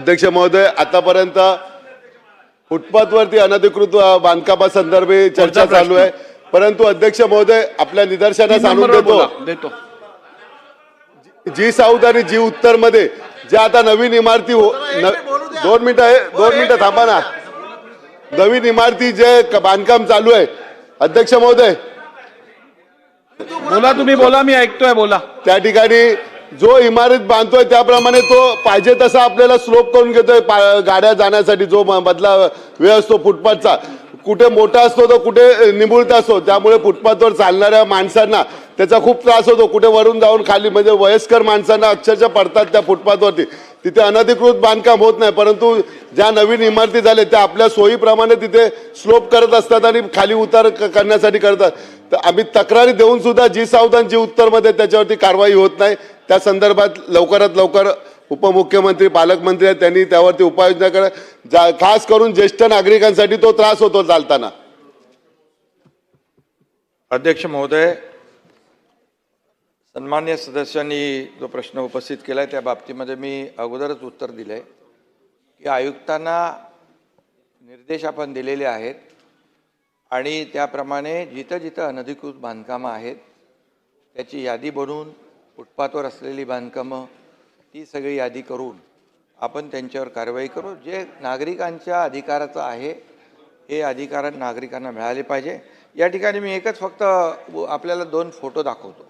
अध्यक्ष महोदय आतापर्यंत फुटपाथवरती अनधिकृत बांधकामासंदर्भी चर्चा चालू आहे. परंतु अध्यक्ष महोदय आपल्या निदर्शनास आणून देतो. जी साऊथ आणि जी उत्तरमध्ये ज्या आता नवीन इमारती हो- न- दोन मिनिटं आहे दोन मिनिटं थांबा ना. नवीन इमारती जे बांधकाम चालू आहे. अध्यक्ष महोदय. बोला तुम्ही बोला मी ऐकतोय बोला. त्या ठिकाणी जो इमारत बांधतोय त्याप्रमाणे तो पाहिजे तसा आपल्याला स्लोप करून घेतोय गाड्या जाण्यासाठी जो बदला मधला वेळ असतो फुटपाथचा. कुठे मोठा असतो तर कुठे निमुळता असतो. त्यामुळे फुटपाथवर चालणाऱ्या माणसांना त्याचा खूप त्रास होतो. कुठे वरून जाऊन खाली म्हणजे वयस्कर माणसांना अक्षरशः पडतात त्या फुटपाथवरती. तिथे अनधिकृत बांधकाम होत नाही. परंतु ज्या नवीन इमारती झाल्या त्या आपल्या सोयीप्रमाणे तिथे स्लोप करत असतात आणि खाली उतार करण्यासाठी करतात. तर आम्ही तक्रारी देऊन सुद्धा जी सावधान जी उत्तरमध्ये त्याच्यावरती कारवाई होत नाही. त्या संदर्भात लवकरात लवकर उपमुख्यमंत्री पालकमंत्री आहेत त्यांनी त्यावरती उपाययोजना करा. जा खास करून ज्येष्ठ नागरिकांसाठी तो त्रास होतो चालताना. अध्यक्ष महोदय सन्मान्य सदस्यांनी जो प्रश्न उपस्थित केला आहे त्या बाबतीमध्ये मी अगोदरच उत्तर दिलं आहे की आयुक्तांना निर्देश आपण दिलेले आहेत आणि त्याप्रमाणे जिथं जिथं अनधिकृत बांधकामं आहेत त्याची यादी बनवून फुटपाथवर असलेली बांधकामं ती सगळी यादी करून आपण त्यांच्यावर कारवाई करू. जे नागरिकांच्या अधिकाराचं आहे हे अधिकार नागरिकांना मिळाले पाहिजे. या ठिकाणी मी एकच फक्त आपल्याला दोन फोटो दाखवतो.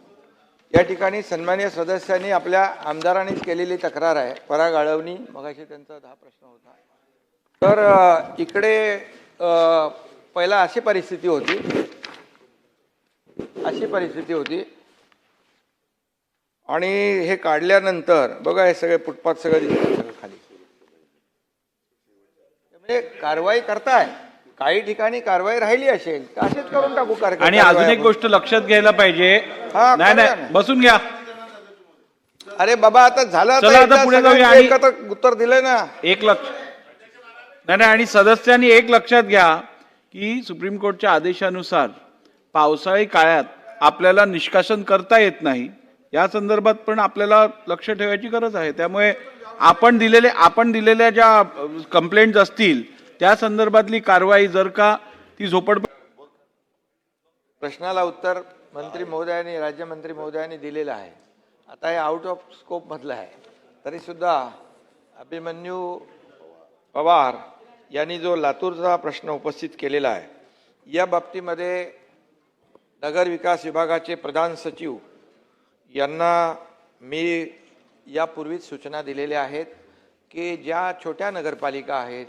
या ठिकाणी सन्मान्य सदस्यांनी आपल्या आमदारांनीच केलेली तक्रार आहे. पराग आळवणी मगाशी त्यांचा दहा प्रश्न होता. तर इकडे पहिला अशी परिस्थिती होती. अशी परिस्थिती होती आणि हे काढल्यानंतर बघा हे सगळे फुटपाथ सगळं सगळं खाली. म्हणजे कारवाई करताय. काही ठिकाणी कारवाई राहिली असेल असेच करून टाकू कार- आणि अजून एक. गोष्ट लक्षात घ्यायला पाहिजे. नाही नाही. बसून घ्या. अरे बाबा आता झालं पुढे जाऊया उत्तर दिलंय ना. एक लक्ष. नाही नाही आणि सदस्यांनी एक लक्षात घ्या की सुप्रीम कोर्टच्या आदेशानुसार पावसाळी काळात आपल्याला निष्कासन करता येत नाही. या संदर्भात पण आपल्याला लक्ष ठेवायची गरज आहे. त्यामुळे आपण दिलेले आपण दिलेल्या ज्या कंप्लेंट असतील त्या संदर्भातली कारवाई जर का ती झोपड प्रश्नाला उत्तर मंत्री महोदयांनी राज्यमंत्री महोदयांनी दिलेलं आहे. आता हे आउट ऑफ स्कोप मधलं आहे. तरी सुद्धा अभिमन्यू पवार यांनी जो लातूरचा प्रश्न उपस्थित केलेला आहे या बाबतीमध्ये नगर विकास विभागाचे प्रधान सचिव यांना मी यापूर्वीच सूचना दिलेल्या आहेत की ज्या छोट्या नगरपालिका आहेत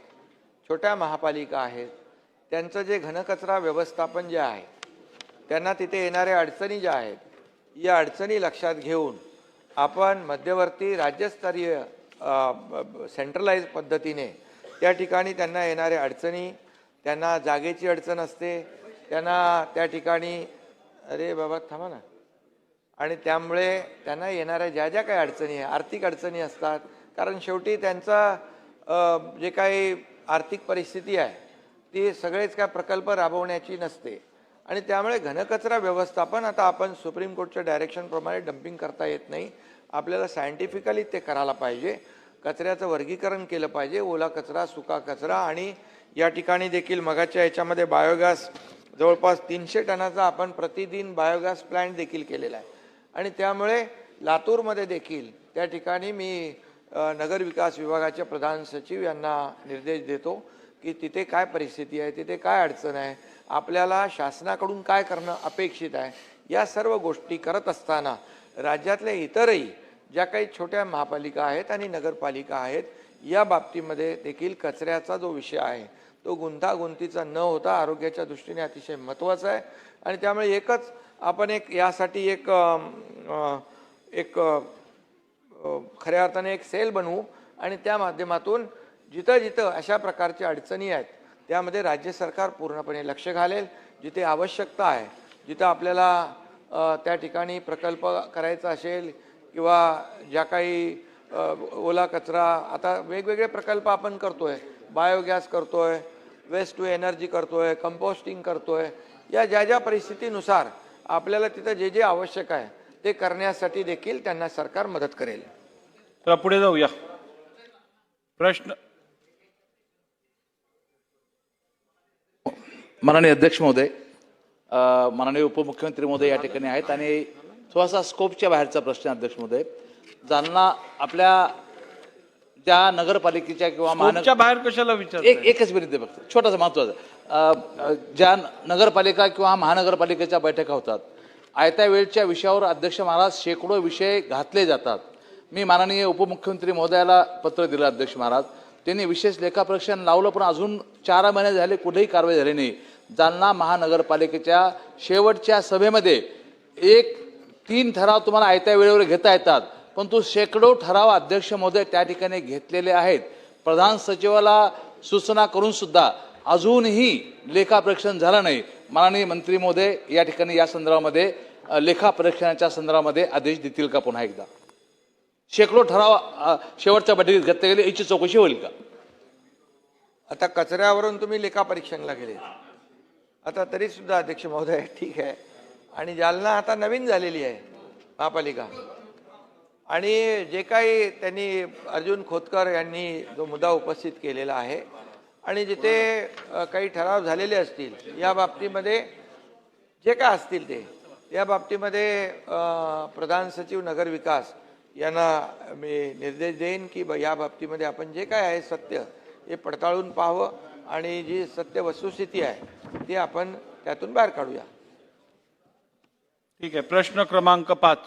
छोट्या महापालिका आहेत त्यांचं जे घनकचरा व्यवस्थापन जे आहे त्यांना तिथे येणाऱ्या अडचणी ज्या आहेत या अडचणी लक्षात घेऊन आपण मध्यवर्ती राज्यस्तरीय सेंट्रलाइज पद्धतीने त्या ठिकाणी त्यांना येणाऱ्या अडचणी त्यांना जागेची अडचण असते त्यांना त्या ठिकाणी अरे बाबा थांबा ना. आणि त्यामुळे त्यांना येणाऱ्या ज्या ज्या काही अडचणी आहे आर्थिक अडचणी असतात कारण शेवटी त्यांचा जे काही आर्थिक परिस्थिती आहे ती सगळेच काय प्रकल्प राबवण्याची नसते. आणि त्यामुळे घनकचरा व्यवस्थापन आता आपण सुप्रीम कोर्टच्या डायरेक्शनप्रमाणे डम्पिंग करता येत नाही. आपल्याला सायंटिफिकली ते करायला पाहिजे. कचऱ्याचं वर्गीकरण केलं पाहिजे. ओला कचरा सुका कचरा आणि या ठिकाणी देखील मगाच्या याच्यामध्ये बायोगॅस जवळपास तीनशे टनाचा आपण प्रतिदिन बायोगॅस प्लॅन्ट देखील केलेला आहे. आणि त्यामुळे लातूरमध्ये देखील त्या ठिकाणी मी नगरविकास विभागाचे प्रधान सचिव यांना निर्देश देतो की तिथे काय परिस्थिती आहे तिथे काय अडचण आहे आपल्याला शासनाकडून काय करणं अपेक्षित आहे या सर्व गोष्टी करत असताना राज्यातल्या इतरही ज्या काही छोट्या महापालिका आहेत आणि नगरपालिका आहेत या बाबतीमध्ये देखील कचऱ्याचा जो विषय आहे तो गुंतागुंतीचा न होता आरोग्याच्या दृष्टीने अतिशय महत्त्वाचा आहे. आणि त्यामुळे एकच आपण एक यासाठी एक एक खऱ्या अर्थाने एक सेल बनवू आणि त्या माध्यमातून जिथं जिथं अशा प्रकारच्या अडचणी आहेत त्यामध्ये राज्य सरकार पूर्णपणे लक्ष घालेल जिथे आवश्यकता आहे जिथं आपल्याला त्या ठिकाणी प्रकल्प करायचा असेल किंवा ज्या काही ओला कचरा आता वेगवेगळे प्रकल्प आपण करतो आहे बायोगॅस करतो आहे वेस्ट टू एनर्जी करतो आहे कंपोस्टिंग करतो आहे या ज्या ज्या परिस्थितीनुसार आपल्याला तिथं जे जे आवश्यक आहे ते करण्यासाठी देखील त्यांना सरकार मदत करेल. तर पुढे जाऊया. प्रश्न. माननीय अध्यक्ष महोदय माननीय उपमुख्यमंत्री महोदय या ठिकाणी आहेत आणि थोडासा स्कोपच्या बाहेरचा प्रश्न अध्यक्ष महोदय. जालना आपल्या ज्या नगरपालिकेच्या किंवा महानगर बाहेर कशाला विचार एक एकच मिनिट दे फक्त. छोटासा महत्त्वाचा ज्या नगरपालिका किंवा महानगरपालिकेच्या बैठका होतात आयत्या वेळच्या विषयावर अध्यक्ष महाराज शेकडो विषय घातले जातात. मी माननीय उपमुख्यमंत्री महोदयाला पत्र दिलं अध्यक्ष महाराज. त्यांनी विशेष लेखापरीक्षण लावलं पण अजून चार महिने झाले कुठेही कारवाई झाली नाही. जालना महानगरपालिकेच्या शेवटच्या सभेमध्ये एक तीन ठराव तुम्हाला आयत्या वेळेवर घेता येतात. पण तो शेकडो ठराव अध्यक्ष महोदय त्या ठिकाणी घेतलेले आहेत. प्रधान सचिवाला सूचना करून सुद्धा अजूनही लेखापरीक्षण झालं नाही. माननीय मंत्री महोदय या ठिकाणी या संदर्भामध्ये लेखापरीक्षणाच्या संदर्भामध्ये आदेश देतील का पुन्हा एकदा? शेकडो ठराव शेवटच्या बैठकीत घेतले गेले. याची चौकशी होईल का? आता कचऱ्यावरून तुम्ही लेखापरीक्षणला गेले. आता तरी सुद्धा अध्यक्ष महोदय ठीक आहे. आणि जालना आता नवीन झालेली आहे महापालिका. आणि जे काही त्यांनी अर्जुन खोतकर यांनी जो मुद्दा उपस्थित केलेला आहे आणि जिथे काही ठराव झालेले असतील या बाबतीमध्ये जे काय असतील ते या बाबतीमध्ये प्रधान सचिव नगर विकास यांना मी निर्देश देईन की ब- या बाबतीमध्ये आपण जे काय आहे सत्य हे पडताळून पाहावं आणि जी सत्य वस्तुस्थिती आहे ती आपण त्यातून बाहेर काढूया. ठीक आहे. प्रश्न क्रमांक पाच.